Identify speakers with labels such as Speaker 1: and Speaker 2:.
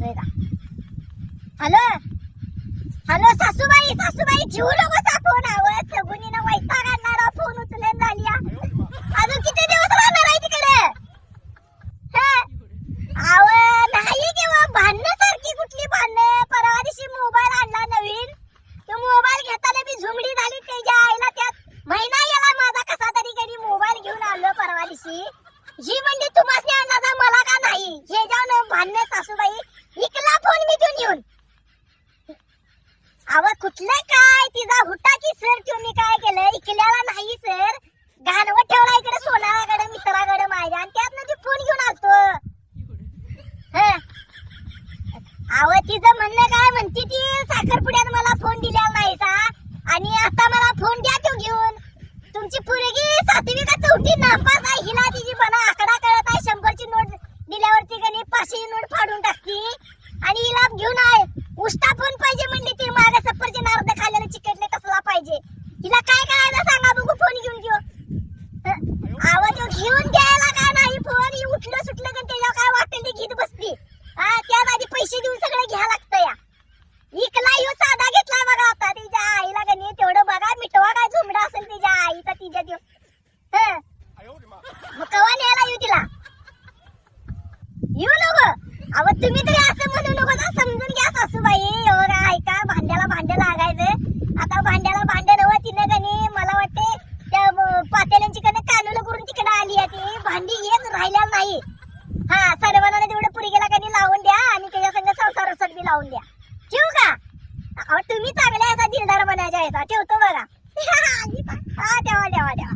Speaker 1: लागतोय का hello? Hello सासूबाई सासूबाई ठेवू नको सा फोन. आवाज सगुनीनं वैताग आणणारा फोन उचलेन झाली अजून किती दिवस राहणार आहे तिकडे? आव नाही किंवा भांडणं सारखी कुठली भांडणं? परवा दिवशी मोबाईल आणला नवीन. तो मोबाईल घेताना मी झुमडी झाली त्याच्या आईला त्यात. महिना याला माझा कसा तरी कधी मोबाईल घेऊन आलो परवा दिवशी. जी म्हणजे तुम्हाला भांडणं फोन मी देऊन येऊन. अव कुठलं काय? तिचा हुटा की सर तुम्ही काय केलं? इकल्याला नाही सर घाणवत ठेवला इकडे सोनाकडे मित्राकडे माझ्या. आणि त्यातनं ती फोन घेऊन आलतो. अव तिचं म्हणणं काय म्हणते ती? साखरपुड्यात मला फोन दिला नाही सा आणि आता मला फोन द्या तो घेऊन. तुमची पोरगी सातवी का चौथी नापास आहे हिला तिची बना आकडा कळत आहे शंभरची नोट दिल्यावरती कधी पाचशे फाडून टाकती. आणि हिला घेऊन आहे उष्टा पण पाहिजे म्हणली ती. माझ्या सफरचे नारद खाल्लेले चिकटले तसला पाहिजे. हिला काय करायचं सांगा बघू फोन घेऊन घेऊ. आवाज घेऊन घ्यायला काय नाही? फोन उठलं सुटलं अहो तुम्ही तरी असं म्हणू नको समजून घ्या सासूबाई. एवढा ऐका भांड्याला भांडे लागायचं. आता भांड्याला भांडे रवा तिनं गणी मला वाटते त्या पातेल्यांची कडे कानून करून तिकडे आली आहे ती. भांडी येत राहिल्या नाही. हा सर्वांना तेवढं पुरी गेला कधी लावून द्या आणि त्याच्या संग संसार उसत बी लावून द्या. ठेवू का? अहो तुम्ही चांगल्या याचा दिलदार बनायच्या याचा ठेवतो बघा. हा ठेवा ठेवा ठेवा.